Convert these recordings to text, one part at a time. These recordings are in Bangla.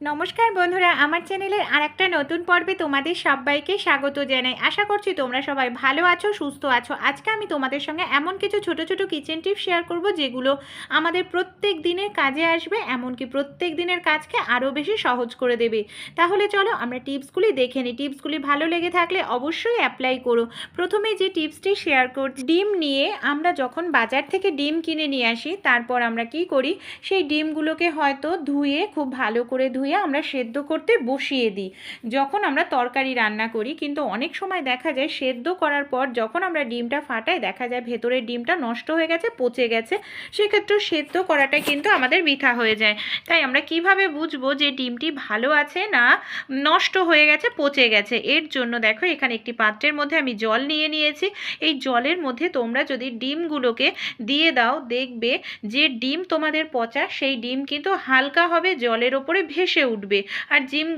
নমস্কার বন্ধুরা, আমার চ্যানেলের আর একটা নতুন পর্বে তোমাদের সবাইকে স্বাগত জানাই। আশা করছি তোমরা সবাই ভালো আছো, সুস্থ আছো। আজকে আমি তোমাদের সঙ্গে এমন কিছু ছোট ছোট কিচেন টিপস শেয়ার করব, যেগুলো আমাদের প্রত্যেক দিনের কাজে আসবে, এমনকি প্রত্যেক দিনের কাজকে আরও বেশি সহজ করে দেবে। তাহলে চলো আমরা টিপসগুলি দেখে নিই। টিপসগুলি ভালো লেগে থাকলে অবশ্যই অ্যাপ্লাই করো। প্রথমে যে টিপসটি শেয়ার কর ডিম নিয়ে আমরা যখন বাজার থেকে ডিম কিনে নিয়ে আসি, তারপর আমরা কি করি? সেই ডিমগুলোকে হয়তো ধুয়ে খুব ভালো করে ধুয়ে আমরা সেদ্ধ করতে বসিয়ে দিই। যখন আমরা তরকারি রান্না করি, কিন্তু অনেক সময় দেখা যায় সেদ্ধ করার পর যখন আমরা ডিমটা ফাটাই, দেখা যায় ভেতরের ডিমটা নষ্ট হয়ে গেছে, পচে গেছে। সেক্ষেত্রে সেদ্ধ করাটা কিন্তু আমাদের বৃথা হয়ে যায়। তাই আমরা কীভাবে বুঝব যে ডিমটি ভালো আছে না নষ্ট হয়ে গেছে, পচে গেছে? এর জন্য দেখো, এখানে একটি পাত্রের মধ্যে আমি জল নিয়ে নিয়েছি। এই জলের মধ্যে তোমরা যদি ডিমগুলোকে দিয়ে দাও, দেখবে যে ডিম তোমাদের পচা, সেই ডিম কিন্তু হালকা হবে জলের ওপরে ভেসে উঠবে। আর ডিম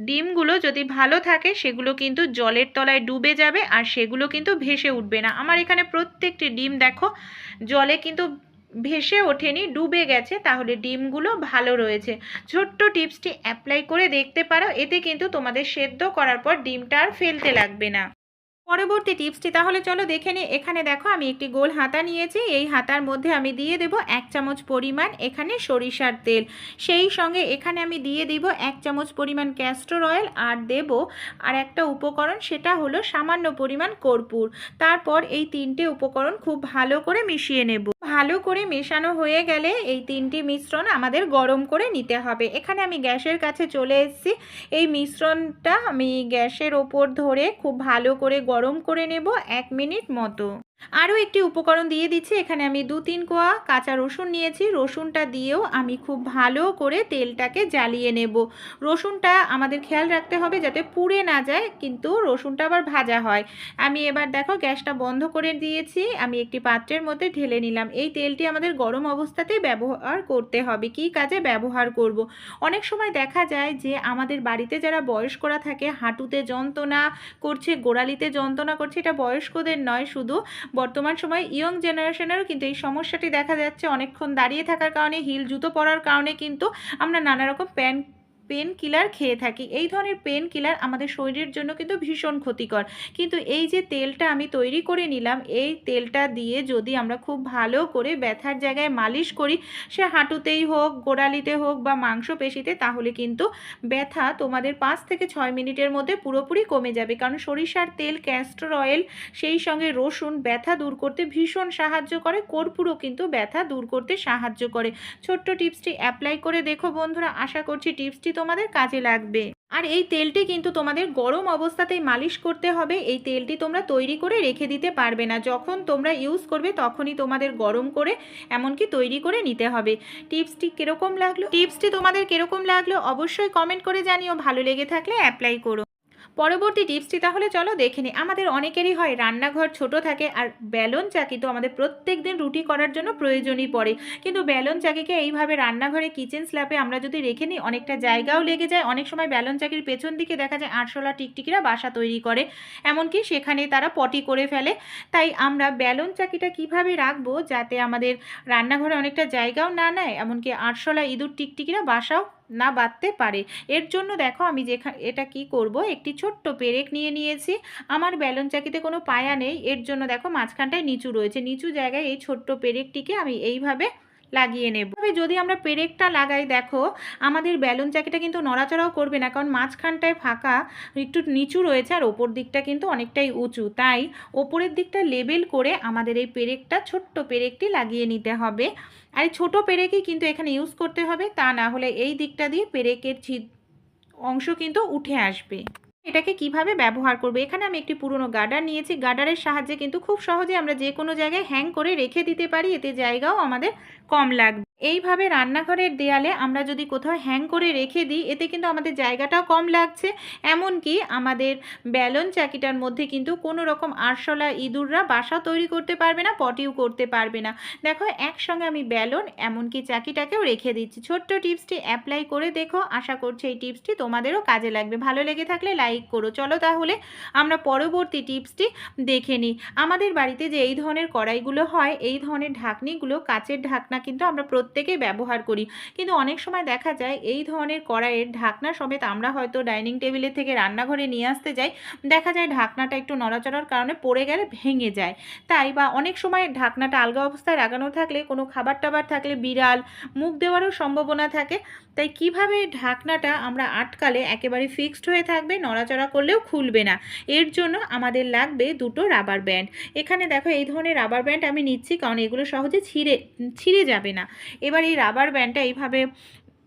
ডিমগুলো যদি ভালো থাকে, সেগুলো কিন্তু জলের তলায় ডুবে যাবে আর সেগুলো কিন্তু ভেসে উঠবে না। আমার এখানে প্রত্যেকটি ডিম দেখো, জলে কিন্তু ভেসে ওঠেনি, ডুবে গেছে। তাহলে ডিমগুলো ভালো রয়েছে। ছোট্ট টিপসটি অ্যাপ্লাই করে দেখতে পারো। এতে কিন্তু তোমাদের সেদ্ধ করার পর ডিমটা আর ফেলতে লাগবে না। পরবর্তী টিপসটি তাহলে চলো দেখে নিই। এখানে দেখো আমি একটি গোল হাতা নিয়েছি। এই হাতার মধ্যে আমি দিয়ে দেব এক চামচ পরিমাণ এখানে সরিষার তেল। সেই সঙ্গে এখানে আমি দিয়ে দিব এক চামচ পরিমাণ ক্যাস্টর অয়েল আর দেব আর একটা উপকরণ সেটা হলো সামান্য পরিমাণ কর্পূর। তারপর এই তিনটে উপকরণ খুব ভালো করে মিশিয়ে নেব। ভালো করে মেশানো হয়ে গেলে এই তিনটি মিশ্রণ আমাদের গরম করে নিতে হবে। এখানে আমি গ্যাসের কাছে চলে এসেছি। এই মিশ্রণটা আমি গ্যাসের ওপর ধরে খুব ভালো করে গরম করে নেব এক মিনিট মতো। আরও একটি উপকরণ দিয়ে দিচ্ছি। এখানে আমি দু তিন কোয়া কাঁচা রসুন নিয়েছি। রসুনটা দিয়েও আমি খুব ভালো করে তেলটাকে জ্বালিয়ে নেব। রসুনটা আমাদের খেয়াল রাখতে হবে যাতে পুড়ে না যায়, কিন্তু রসুনটা আবার ভাজা হয়। আমি এবার দেখো গ্যাসটা বন্ধ করে দিয়েছি। আমি একটি পাত্রের মধ্যে ঢেলে নিলাম। এই তেলটি আমাদের গরম অবস্থাতেই ব্যবহার করতে হবে। কি কাজে ব্যবহার করব। অনেক সময় দেখা যায় যে আমাদের বাড়িতে যারা বয়স্করা থাকে, হাঁটুতে যন্ত্রণা করছে, গোড়ালিতে যন্ত্রণা করছে, এটা বয়স্কদের নয়, শুধু বর্তমান সময়ে ইয়ং জেনারেশনেরও কিন্তু এই সমস্যাটি দেখা যাচ্ছে। অনেকক্ষণ দাঁড়িয়ে থাকার কারণে, হিল জুতো পরার কারণে কিন্তু আমরা নানা রকম প্যান্ট পেন কিলার খেয়ে থাকি। এই ধরনের পেন কিলার আমাদের শরীরের জন্য কিন্তু ভীষণ ক্ষতিকর। কিন্তু এই যে তেলটা আমি তৈরি করে নিলাম, এই তেলটা দিয়ে যদি আমরা খুব ভালো করে ব্যথার জায়গায় মালিশ করি, সে হাঁটুতেই হোক, গোড়ালিতে হোক বা মাংসপেশিতে, তাহলে কিন্তু ব্যথা তোমাদের পাঁচ থেকে ছয় মিনিটের মধ্যে পুরোপুরি কমে যাবে। কারণ সরিষার তেল ক্যাস্টর অয়েল সেই সঙ্গে রসুন, ব্যথা দূর করতে ভীষণ সাহায্য করে। কর্পূরও কিন্তু ব্যথা দূর করতে সাহায্য করে। ছোট্ট টিপসটি অ্যাপ্লাই করে দেখো বন্ধুরা। আশা করছি টিপসটি তোমাদের কাজে লাগবে। আর এই তেলটি কিন্তু তোমাদের গরম অবস্থাতেই মালিশ করতে হবে। এই তেলটি তোমরা তৈরি করে রেখে দিতে পারবে না। যখন তোমরা ইউজ করবে তখনই তোমাদের গরম করে এমনকি তৈরি করে নিতে হবে। টিপসটি কীরকম লাগল? টিপসটি তোমাদের কীরকম লাগল অবশ্যই কমেন্ট করে জানিও। ভালো লেগে থাকলে অ্যাপ্লাই করো। পরবর্তী টিপসটি তাহলে চলো দেখে নিই। আমাদের অনেকেরই হয়, রান্নাঘর ছোট থাকে আর ব্যালন চাকি তো আমাদের প্রত্যেক দিন রুটি করার জন্য প্রয়োজনই পড়ে। কিন্তু ব্যালন চাকিকে এইভাবে রান্নাঘরে কিচেন স্ল্যাপে আমরা যদি রেখে নিই, অনেকটা জায়গাও লেগে যায়। অনেক সময় ব্যালন চাকির পেছন দিকে দেখা যায় আরশোলা টিকটিকিরা বাসা তৈরি করে। এমনকি সেখানে তারা পটি করে ফেলে। তাই আমরা ব্যালন চাকিটা কীভাবে রাখব যাতে আমাদের রান্নাঘরে অনেকটা জায়গাও না নেয়? এমনকি আরশোলা ইঁদুর টিকটিকিরা বাসাও না বাঁধতে পারে। এর জন্য দেখো আমি যেখা, এটা কি করব? একটি ছোট্ট পেরেক নিয়ে নিয়েছি। আমার ব্যালন চাকিতে কোনো পায়া নেই। এর জন্য দেখো মাঝখানটায় নিচু রয়েছে। নিচু জায়গায় এই ছোট্ট পেরেকটিকে আমি এইভাবে লাগিয়ে নেব। তবে যদি আমরা পেরেকটা লাগাই, দেখো, আমাদের ব্যালুন চাকিটা কিন্তু নড়াচড়াও করবে না, কারণ মাঝখানটায় ফাঁকা, একটু নিচু রয়েছে আর ওপর দিকটা কিন্তু অনেকটাই উঁচু। তাই ওপরের দিকটা লেবেল করে আমাদের এই পেরেকটা, ছোট্ট পেরেকটি লাগিয়ে নিতে হবে। আর এই ছোটো পেরেকই কিন্তু এখানে ইউজ করতে হবে, তা না হলে এই দিকটা দিয়ে পেরেকের ছিদ অংশ কিন্তু উঠে আসবে। এটাকে কীভাবে ব্যবহার করবে? এখানে আমি একটি পুরনো গার্ডার নিয়েছি। গার্ডারের সাহায্যে কিন্তু খুব সহজে আমরা যে কোনো জায়গায় হ্যাং করে রেখে দিতে পারি। এতে জায়গাও আমাদের কম লাগবে। এইভাবে রান্নাঘরের দেয়ালে আমরা যদি কোথাও হ্যাং করে রেখে দিই, এতে কিন্তু আমাদের জায়গাটাও কম লাগছে। এমনকি আমাদের ব্যালন চাকিটার মধ্যে কিন্তু কোনো রকম আরশোলা ইঁদুররা বাসা তৈরি করতে পারবে না, পটিও করতে পারবে না। দেখো, একসঙ্গে আমি ব্যালন এমনকি চাকিটাকেও রেখে দিচ্ছি। ছোট্ট টিপসটি অ্যাপ্লাই করে দেখো। আশা করছি এই টিপসটি তোমাদেরও কাজে লাগবে। ভালো লেগে থাকলে লাইক করো। চলো তাহলে আমরা পরবর্তী টিপসটি দেখে নিই। আমাদের বাড়িতে যে এই ধরনের কড়াইগুলো হয়, এই ধরনের ঢাকনিগুলো, কাচের ঢাকনা কিন্তু আমরা প্রত্যেকেই ব্যবহার করি। কিন্তু অনেক সময় দেখা যায় এই ধরনের কড়াইয়ের ঢাকনা সমেত আমরা হয়তো ডাইনিং টেবিলের থেকে রান্নাঘরে নিয়ে আসতে যাই, দেখা যায় ঢাকনাটা একটু নড়াচড়ার কারণে পড়ে গেলে ভেঙে যায়। তাই বা অনেক সময় ঢাকনাটা আলগা অবস্থায় লাগানো থাকলে, কোনো খাবার টাবার থাকলে বিড়াল, মুখ দেওয়ারও সম্ভাবনা থাকে। তাই কীভাবে ঢাকনাটা আমরা আটকালে একেবারে ফিক্সড হয়ে থাকবে, নড়াচড়া করলেও খুলবে না। এর জন্য আমাদের লাগবে দুটো রাবার ব্যান্ড এখানে দেখো এই ধরনের রাবার ব্যান্ড আমি নিচ্ছি, কারণ এগুলো সহজে ছিঁড়ে ছিঁড়ে যাবে না। এবার এই রাবার ব্যান্ডটা এইভাবে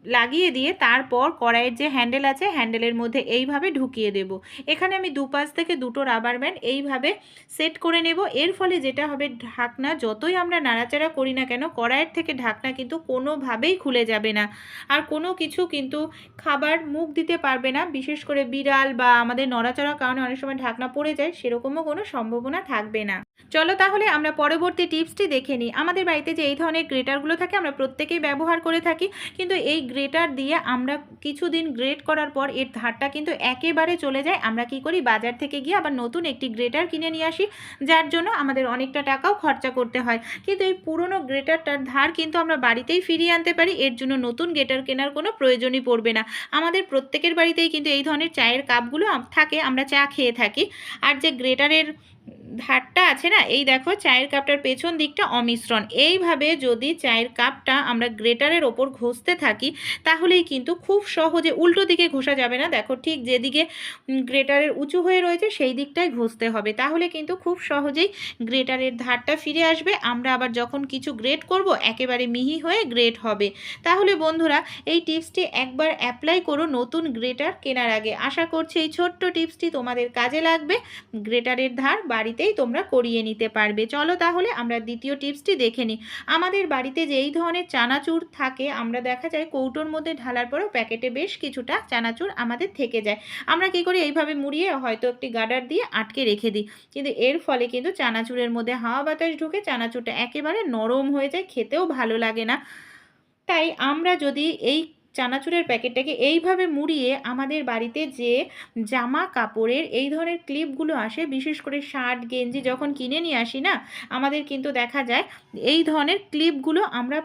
লাগিয়ে দিয়ে তারপর কড়াইয়ের যে হ্যান্ডেল আছে হ্যান্ডেলের মধ্যে এইভাবে ঢুকিয়ে দেব। এখানে আমি দুপাশ থেকে দুটো রাবার ব্যান্ড এইভাবে সেট করে নেব। এর ফলে যেটা হবে, ঢাকনা যতই আমরা নাড়াচাড়া করি না কেন, কড়াইয়ের থেকে ঢাকনা কিন্তু কোনোভাবেই খুলে যাবে না। আর কোনো কিছু কিন্তু খাবার মুখ দিতে পারবে না। বিশেষ করে বিড়াল বা আমাদের নড়াচড়ার কারণে অনেক সময় ঢাকনা পড়ে যায়, সেরকমও কোনো সম্ভাবনা থাকবে না। চলো তাহলে আমরা পরবর্তী টিপসটি দেখে নিই। আমাদের বাড়িতে যে এই ধরনের গ্রেটারগুলো থাকে, আমরা প্রত্যেকেই ব্যবহার করে থাকি। কিন্তু এই গ্রেটার দিয়ে আমরা কিছুদিন গ্রেট করার পর এর ধারটা কিন্তু একেবারে চলে যায়। আমরা কি করি? বাজার থেকে গিয়ে আবার নতুন একটি গ্রেটার কিনে নিয়ে আসি, যার জন্য আমাদের অনেকটা টাকাও খরচা করতে হয়। কিন্তু এই পুরনো গ্রেটারটার ধার কিন্তু আমরা বাড়িতেই ফিরিয়ে আনতে পারি। এর জন্য নতুন গ্রেটার কেনার কোনো প্রয়োজনই পড়বে না। আমাদের প্রত্যেকের বাড়িতেই কিন্তু এই ধরনের চায়ের কাপগুলো থাকে, আমরা চা খেয়ে থাকি। আর যে গ্রেটারের ধারটা আছে না? এই দেখো, চায়ের কাপটার পেছন দিকটা অমিশ্রণ। এইভাবে যদি চায়ের কাপটা আমরা গ্রেটারের ওপর ঘষতে থাকি, তাহলেই কিন্তু খুব সহজে উল্টো দিকে ঘষা যাবে না। দেখো, ঠিক যেদিকে গ্রেটারের উঁচু হয়ে রয়েছে, সেই দিকটাই ঘষতে হবে। তাহলে কিন্তু খুব সহজেই গ্রেটারের ধারটা ফিরে আসবে। আমরা আবার যখন কিছু গ্রেট করব, একেবারে মিহি হয়ে গ্রেট হবে। তাহলে বন্ধুরা, এই টিপসটি একবার অ্যাপ্লাই করো নতুন গ্রেটার কেনার আগে। আশা করছি এই ছোট্ট টিপসটি তোমাদের কাজে লাগবে। গ্রেটারের ধার বাড়িতেই তোমরা করিয়ে নিতে পারবে। চলো তাহলে আমরা দ্বিতীয় টিপসটি দেখে নিই। আমাদের বাড়িতে যেই ধরনের চানাচুর থাকে, আমরা দেখা যায় কৌটোর মধ্যে ঢালার পরেও প্যাকেটে বেশ কিছুটা চানাচুর আমাদের থেকে যায়। আমরা কি করি, এইভাবে মুড়িয়ে হয়তো একটি গাডার দিয়ে আটকে রেখে দিই। কিন্তু এর ফলে কিন্তু চানাচুরের মধ্যে হাওয়া বাতাস ঢুকে চানাচুরটা একেবারে নরম হয়ে যায়, খেতেও ভালো লাগে না। তাই আমরা যদি এই চানাচুরের প্যাকেটটাকে এইভাবে মুড়িয়ে আমাদের বাড়িতে যে জামা কাপড়ের এই ধরনের ক্লিপগুলো আসে, বিশেষ করে শার্ট, গেঞ্জি যখন কিনে নিয়ে আসি না, আমাদের কিন্তু দেখা যায় এই ধরনের ক্লিপগুলো আমরা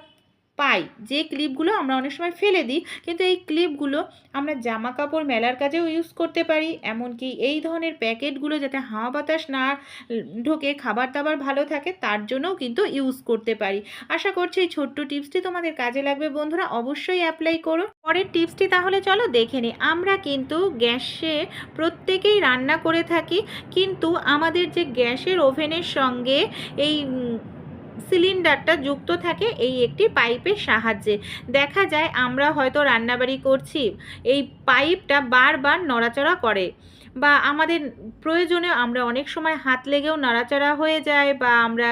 পাই। যে ক্লিপগুলো আমরা অনেক সময় ফেলে দিই, কিন্তু এই ক্লিপগুলো আমরা জামা কাপড় মেলার কাজেও ইউজ করতে পারি, এমনকি এই ধরনের প্যাকেটগুলো যাতে হাওয়া বাতাস না ঢোকে খাবার দাবার ভালো থাকে, তার জন্যও কিন্তু ইউজ করতে পারি। আশা করছি এই ছোট্ট টিপসটি তোমাদের কাজে লাগবে। বন্ধুরা, অবশ্যই অ্যাপ্লাই করো। পরের টিপসটি তাহলে চলো দেখে নিই আমরা কিন্তু গ্যাসে প্রত্যেকেই রান্না করে থাকি, কিন্তু আমাদের যে গ্যাসের ওভেনের সঙ্গে এই সিলিন্ডারটা যুক্ত থাকে এই একটি পাইপের সাহায্যে। দেখা যায় আমরা হয়তো রান্নাবাড়ি করছি, এই পাইপটা বারবার নড়াচড়া করে। বা আমাদের প্রয়োজনে আমরা অনেক সময় হাত লেগেও নাড়াচাড়া হয়ে যায় বা আমরা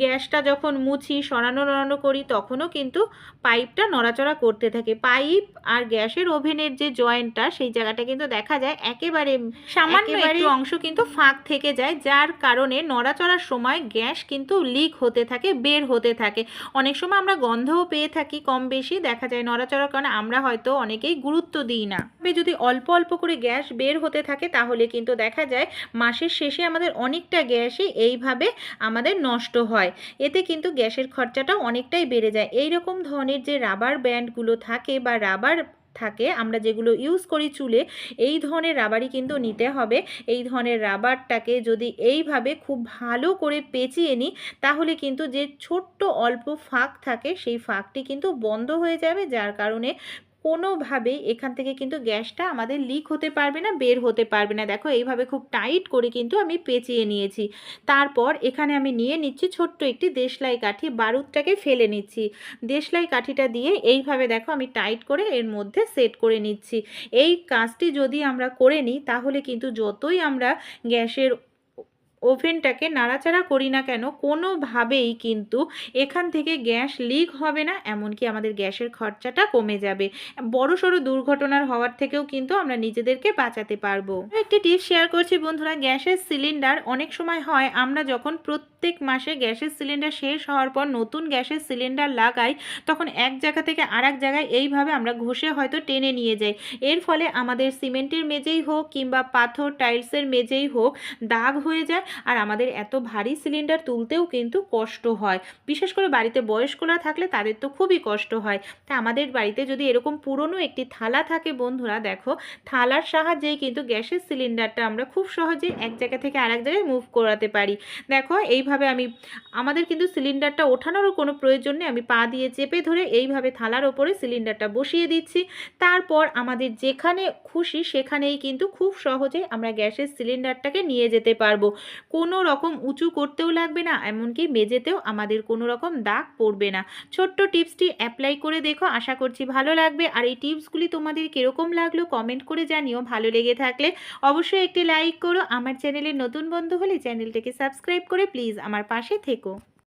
গ্যাসটা যখন মুছি সরানো নড়ানো করি তখনও কিন্তু পাইপটা নড়াচড়া করতে থাকে। পাইপ আর গ্যাসের ওভেনের যে জয়েন্টটা সেই জায়গাটা কিন্তু দেখা যায় একেবারে সামান্য একটু অংশ কিন্তু ফাঁক থেকে যায় যার কারণে নড়াচড়ার সময় গ্যাস কিন্তু লিক হতে থাকে বের হতে থাকে। অনেক সময় আমরা গন্ধও পেয়ে থাকি কম বেশি দেখা যায় নড়াচড়ার কারণে আমরা হয়তো অনেকেই গুরুত্ব দিই না। যদি অল্প অল্প করে গ্যাস বের হতে থাকে তাহলে কিন্তু দেখা যায় মাসের শেষে আমাদের অনেকটা গ্যাসই এইভাবে আমাদের নষ্ট হয়। এতে কিন্তু গ্যাসের খরচাটাও অনেকটাই বেড়ে যায়। এই রকম ধরনের যে রাবার ব্যান্ডগুলো থাকে বা রাবার থাকে, আমরা যেগুলো ইউজ করি চুলে, এই ধরনের রাবারই কিন্তু নিতে হবে। এই ধরনের রাবারটাকে যদি এইভাবে খুব ভালো করে পেঁচিয়ে নিই, তাহলে কিন্তু যে ছোট্ট অল্প ফাঁক থাকে, সেই ফাঁকটি কিন্তু বন্ধ হয়ে যাবে। যার কারণে কোনোভাবেই এখান থেকে কিন্তু গ্যাসটা আমাদের লিক হতে পারবে না, বের হতে পারবে না। দেখো, এইভাবে খুব টাইট করে কিন্তু আমি পেঁচিয়ে নিয়েছি। তারপর এখানে আমি নিয়ে নিচ্ছি ছোট্ট একটি দেশলাই কাঠি, বারুদটাকে ফেলে নিচ্ছি। দেশলাই কাঠিটা দিয়ে এইভাবে দেখো আমি টাইট করে এর মধ্যে সেট করে নিচ্ছি। এই কাজটি যদি আমরা করে নিই, তাহলে কিন্তু যতই আমরা গ্যাসের ওভেনটাকে নাড়াচাড়া করি না কেন, কোনোভাবেই কিন্তু এখান থেকে গ্যাস লিক হবে না, এমনকি আমাদের গ্যাসের খরচাটা কমে যাবে। বড় সড়ো দুর্ঘটনার হওয়ার থেকেও কিন্তু আমরা নিজেদেরকে বাঁচাতে পারব। একটি টিপস শেয়ার করছি বন্ধুরা, গ্যাসের সিলিন্ডার অনেক সময় হয় আমরা যখন প্রত্যেক মাসে গ্যাসের সিলিন্ডার শেষ হওয়ার পর নতুন গ্যাসের সিলিন্ডার লাগাই, তখন এক জায়গা থেকে আর জায়গায় এইভাবে আমরা ঘষে হয়তো টেনে নিয়ে যাই। এর ফলে আমাদের সিমেন্টের মেঝেই হোক কিংবা পাথর, টাইলসের মেঝেই হোক দাগ হয়ে যায় আর আমাদের এত ভারী সিলিন্ডার তুলতেও কিন্তু কষ্ট হয়। বিশেষ করে বাড়িতে বয়স্করা থাকলে তাদের তো খুবই কষ্ট হয়। তা আমাদের বাড়িতে যদি এরকম পুরনো একটি থালা থাকে বন্ধুরা, দেখো, থালার সাহায্যেই কিন্তু গ্যাসের সিলিন্ডারটা আমরা খুব সহজে এক জায়গা থেকে আরেক জায়গায় মুভ করাতে পারি। দেখো, এইভাবে আমি, আমাদের কিন্তু সিলিন্ডারটা ওঠানোরও কোনো প্রয়োজন নেই। আমি পা দিয়ে চেপে ধরে এইভাবে থালার ওপরে সিলিন্ডারটা বসিয়ে দিচ্ছি। তারপর আমাদের যেখানে খুশি সেখানেই কিন্তু খুব সহজে আমরা গ্যাসের সিলিন্ডারটাকে নিয়ে যেতে পারব। কোনো রকম উঁচু করতেও লাগবে না, এমনকি মেঝেতেও আমাদের কোনো রকম দাগ পড়বে না। ছোট্ট টিপসটি অ্যাপ্লাই করে দেখো, আশা করছি ভালো লাগবে। আর এই টিপসগুলি তোমাদের কীরকম লাগল কমেন্ট করে জানিও, ভালো লেগে থাকলে অবশ্যই একটি লাইক করো। আমার চ্যানেলের নতুন বন্ধু হলে চ্যানেলটিকে সাবস্ক্রাইব করে প্লিজ আমার পাশে থেকো।